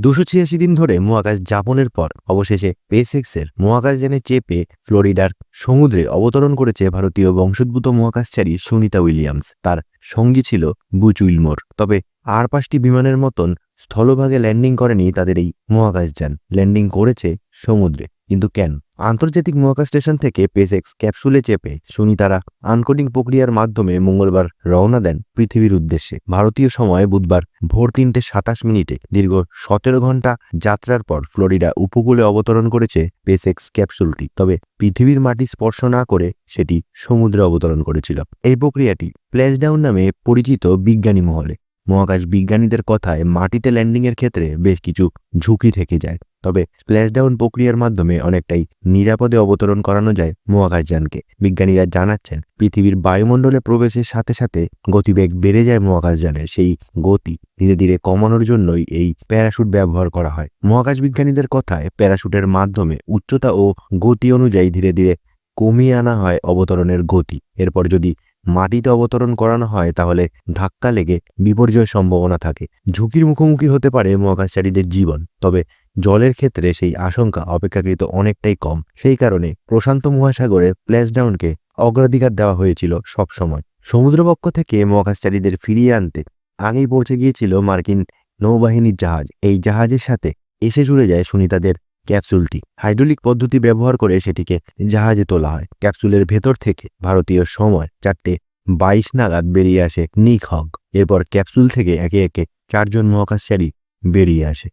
দুশো ছিয়াশি দিন ধরে মহাকাশ যাপনের পর অবশেষে স্পেসএক্সের মহাকাশযানে চেপে ফ্লোরিডার সমুদ্রে অবতরণ করেছে ভারতীয় বংশোদ্ভূত মহাকাশচারী সুনিতা উইলিয়ামস। তার সঙ্গী ছিল বুচ উইলমোর। তবে আর পাঁচটি বিমানের মতন স্থলভাগে ল্যান্ডিং করেনি তাদের এই মহাকাশযান। ল্যান্ডিং করেছে সমুদ্রে। কিন্তু কেন? আন্তর্জাতিক মহাকাশ স্টেশন থেকে পেসেক্স ক্যাপসুলে চেপে সুনিতারা আনকোডিং প্রক্রিয়ার মাধ্যমে মঙ্গলবার রওনা দেন পৃথিবীর উদ্দেশ্যে। ভারতীয় সময় বুধবার ভোর তিনটে সাতাশ মিনিটে দীর্ঘ সতেরো ঘণ্টা যাত্রার পর ফ্লোরিডা উপকূলে অবতরণ করেছে পেসেক্স ক্যাপসুলটি। তবে পৃথিবীর মাটি স্পর্শ না করে সেটি সমুদ্রে অবতরণ করেছিল। এই প্রক্রিয়াটি প্লেসডাউন নামে পরিচিত বিজ্ঞানী মহলে। মহাকাশ বিজ্ঞানীদের কথায় মাটিতে ল্যান্ডিংয়ের ক্ষেত্রে বেশ কিছু ঝুঁকি থেকে যায়। তবে স্প্ল্যাশডাউন প্রক্রিয়ার মাধ্যমে অনেকটাই নিরাপদে অবতরণ করানো যায় মহাকাশযানকে। বিজ্ঞানীরা জানাচ্ছেন, পৃথিবীর বায়ুমণ্ডলে প্রবেশের সাথে সাথে গতিবেগ বেড়ে যায় মহাকাশযানের সেই গতি ধীরে ধীরে কমানোর জন্যই এই প্যারাশুট ব্যবহার করা হয়। মহাকাশ বিজ্ঞানীদের কথায় প্যারাশুটের মাধ্যমে উচ্চতা ও গতি অনুযায়ী ধীরে ধীরে কমিয়ে আনা হয় অবতরণের গতি। এরপর যদি মাটিতে অবতরণ করানো হয়, তাহলে ধাক্কা লেগে বিপর্যয়ের সম্ভাবনা থাকে। ঝুঁকির মুখোমুখি হতে পারে মহাকাশচারীদের জীবন, তবে জলের ক্ষেত্রে সেই আশঙ্কা অপেক্ষাকৃত অনেকটাই কম। সেই কারণে প্রশান্ত মহাসাগরে প্লেসডাউনকে অগ্রাধিকার দেওয়া হয়েছিল সবসময়। সমুদ্রপক্ষ থেকে মহাকাশচারীদের ফিরিয়ে আনতে আগেই পৌঁছে গিয়েছিল মার্কিন নৌবাহিনীর জাহাজ। এই জাহাজের সাথে এসে জুড়ে যায় সুনিতাদের ক্যাপসুলটি। হাইড্রোলিক পদ্ধতি ব্যবহার করে সেটিকে জাহাজে তোলা হয়। ক্যাপসুলের ভেতর থেকে ভারতীয় সময় চারটে বাইশ নাগাদ বেরিয়ে আসে নিক হগ এরপর ক্যাপসুল থেকে একে একে চারজন মহাকাশচারী বেরিয়ে আসে।